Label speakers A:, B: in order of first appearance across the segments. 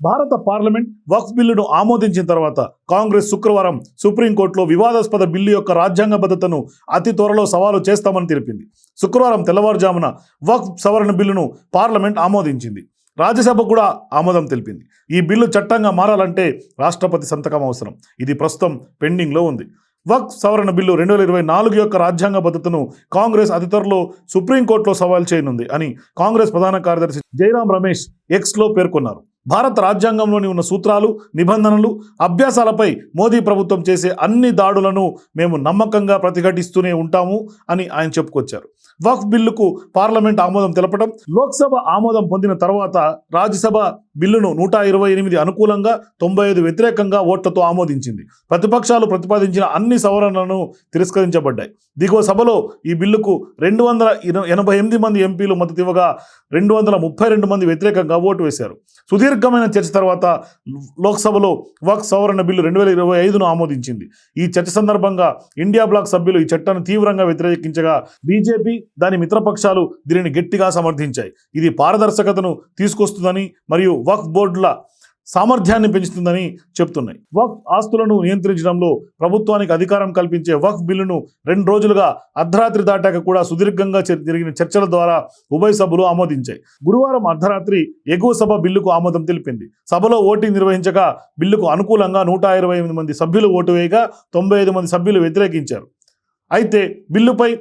A: భారత పార్లమెంట్ వక్ఫ్ బిల్లును ఆమోదించిన తర్వాత కాంగ్రెస్ శుక్రవారం సుప్రీంకోర్టులో వివాదాస్పద బిల్లు యొక్క రాజ్యాంగబద్ధతను అతి త్వరలో సవాలు చేస్తామని తెలిపింది. శుక్రవారం తెల్లవారుజామున వక్ఫ్ సవరణ బిల్లును పార్లమెంట్ ఆమోదించింది. రాజ్యసభ కూడా ఆమోదం తెలిపింది. ఈ బిల్లు చట్టంగా మారాలంటే రాష్ట్రపతి సంతకం అవసరం. ఇది ప్రస్తుతం పెండింగ్లో ఉంది. వక్ఫ్ సవరణ బిల్లు రెండు వేల ఇరవై నాలుగు యొక్క రాజ్యాంగ భద్రతను కాంగ్రెస్ అతి త్వరలో సుప్రీంకోర్టులో సవాల్ చేయనుంది అని కాంగ్రెస్ ప్రధాన కార్యదర్శి జయరాం రమేష్ ఎక్స్లో పేర్కొన్నారు. భారత రాజ్యాంగంలోని ఉన్న సూత్రాలు నిబంధనలు అభ్యాసాలపై మోదీ ప్రభుత్వం చేసే అన్ని దాడులను మేము నమ్మకంగా ప్రతిఘటిస్తూనే ఉంటాము అని ఆయన చెప్పుకొచ్చారు. వక్ఫ్ బిల్లుకు పార్లమెంట్ ఆమోదం తెలపడం లోక్సభ ఆమోదం పొందిన తర్వాత రాజ్యసభ బిల్లును నూట ఇరవై ఎనిమిది అనుకూలంగా తొంభై ఐదు వ్యతిరేకంగా ఓట్లతో ఆమోదించింది. ప్రతిపక్షాలు ప్రతిపాదించిన అన్ని సవరణలను తిరస్కరించబడ్డాయి. దిగువ సభలో ఈ బిల్లుకు రెండు వందల ఎనభై ఎనిమిది మంది ఎంపీలు మద్దతు ఇవ్వగా రెండు వందల ముప్పై రెండు మంది వ్యతిరేకంగా ఓటు వేశారు. సుధీర్ సుదీర్ఘమైన చర్చ తర్వాత లోక్సభలో వక్ సవరణ బిల్లు రెండు వేల ఇరవై ఐదును ఆమోదించింది. ఈ చర్చ సందర్భంగా ఇండియా బ్లాక్ సభ్యులు ఈ చట్టాన్ని తీవ్రంగా వ్యతిరేకించగా బీజేపీ దాని మిత్రపక్షాలు దీనిని గట్టిగా సమర్థించాయి. ఇది పారదర్శకతను తీసుకొస్తుందని మరియు వక్ఫ్ బోర్డుల సామర్థ్యాన్ని పెంచుతుందని చెప్తున్నాయి. వక్ఫ్ ఆస్తులను నియంత్రించడంలో ప్రభుత్వానికి అధికారం కల్పించే వక్ఫ్ బిల్లును రెండు రోజులుగా అర్ధరాత్రి దాటాక కూడా సుదీర్ఘంగా చర్- జరిగిన చర్చల ద్వారా ఉభయ సభలు ఆమోదించాయి. గురువారం అర్ధరాత్రి ఎగువ సభ బిల్లుకు ఆమోదం తెలిపింది. సభలో ఓటింగ్ నిర్వహించగా బిల్లుకు అనుకూలంగా నూట ఇరవై ఎనిమిది మంది సభ్యులు ఓటు వేయగా తొంభై ఐదు మంది సభ్యులు వ్యతిరేకించారు. అయితే బిల్లుపై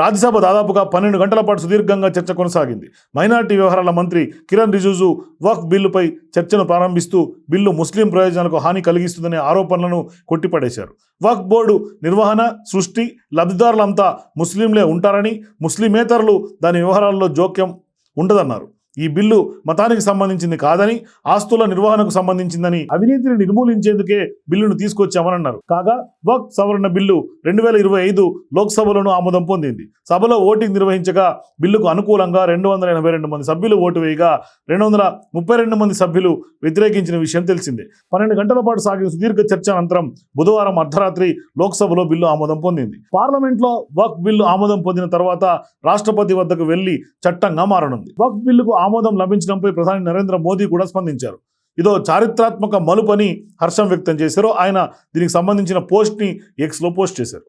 A: రాజ్యసభ దాదాపుగా పన్నెండు గంటల పాటు సుదీర్ఘంగా చర్చ కొనసాగింది. మైనార్టీ వ్యవహారాల మంత్రి కిరణ్ రిజిజు వక్ఫ్ బిల్లుపై చర్చను ప్రారంభిస్తూ బిల్లు ముస్లిం ప్రయోజనాలకు హాని కలిగిస్తుందనే ఆరోపణలను కొట్టిపడేశారు. వక్ఫ్ బోర్డు నిర్వహణ సృష్టి లబ్ధిదారులంతా ముస్లింలే ఉంటారని ముస్లిమేతరులు దాని వ్యవహారాల్లో జోక్యం ఉండదన్నారు. ఈ బిల్లు మతానికి సంబంధించింది కాదని ఆస్తుల నిర్వహణకు సంబంధించిందని అవినీతిని నిర్మూలించేందుకే బిల్లును తీసుకొచ్చామని అన్నారు. కాగా వక్ సవరణ బిల్లు రెండు వేల ఇరవై ఐదు లోక్సభలోనూ ఆమోదం పొందింది. సభలో ఓటింగ్ నిర్వహించగా బిల్లుకు అనుకూలంగా రెండు వందల ఎనభై రెండు మంది సభ్యులు ఓటు వేయగా రెండు వందల ముప్పై రెండు మంది సభ్యులు వ్యతిరేకించిన విషయం తెలిసిందే. పన్నెండు గంటల పాటు సాగిన సుదీర్ఘ చర్చ అనంతరం బుధవారం అర్ధరాత్రి లోక్సభలో బిల్లు ఆమోదం పొందింది. పార్లమెంట్లో వక్ బిల్లు ఆమోదం పొందిన తర్వాత రాష్ట్రపతి వద్దకు వెళ్ళి చట్టంగా మారనుంది. వక్ బిల్లుకు ఆమోదం లభించడంపై ప్రధాని నరేంద్ర మోదీ కూడా స్పందించారు. ఇదో చారిత్రాత్మక మలుపని హర్షం వ్యక్తం చేశారు. ఆయన దీనికి సంబంధించిన పోస్ట్ని ఎక్స్లో పోస్ట్ చేశారు.